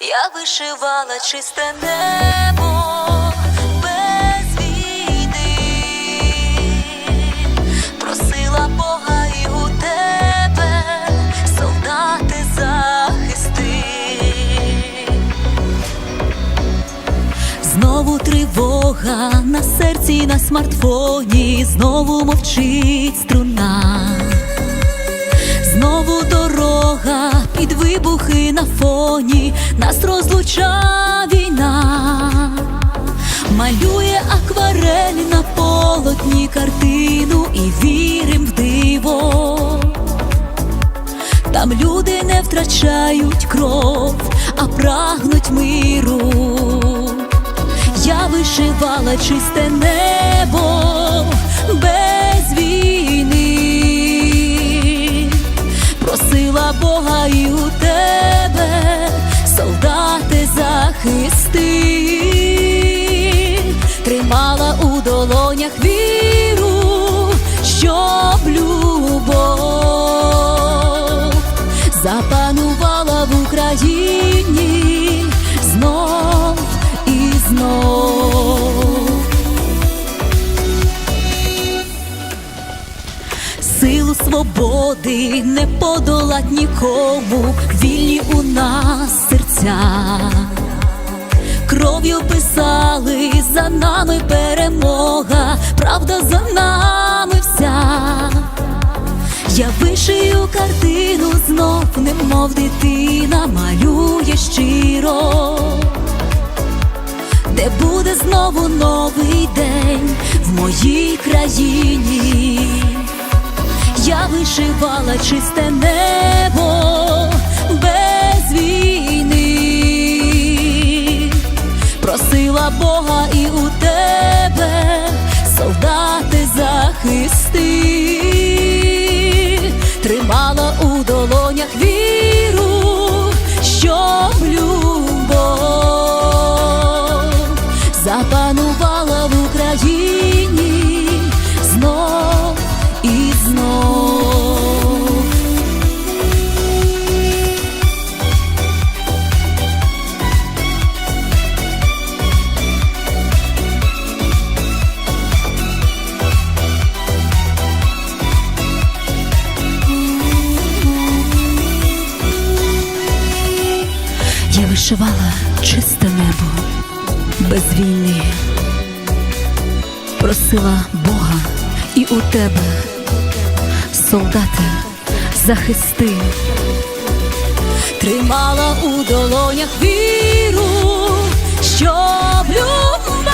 Я вишивала чисте небо без війни, просила Бога і у тебе, солдати захисти. Знову тривога на серці, на смартфоні, знову мовчить струна. Знову дорога під вибухи на фоні, нас розлуча війна, малює акварель на полотні картину і вірим в диво. Там люди не втрачають кров, а прагнуть миру. Я вишивала чисте небо просила Бога і у тебе, солдати захисти, тримала у долонях віру, щоб любов запанувала в Україні знов і знов. Свободи не подолать нікому, вільні у нас серця. Кров'ю писали за нами перемога, правда за нами вся. Я вишию картину знов, немов дитина малює щиро, де буде знову новий день в моїй країні. Я вишивала чисте небо без війни, просила Бога і у тебе, солдати захисти, тримала у долонях віру, щоб любов запанувала вишивала чисте небо. Без війни, просила Бога і у тебе, солдати, захисти, тримала у долонях віру, щоб любов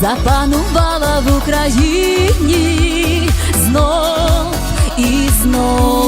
запанувала в Україні знов і знов.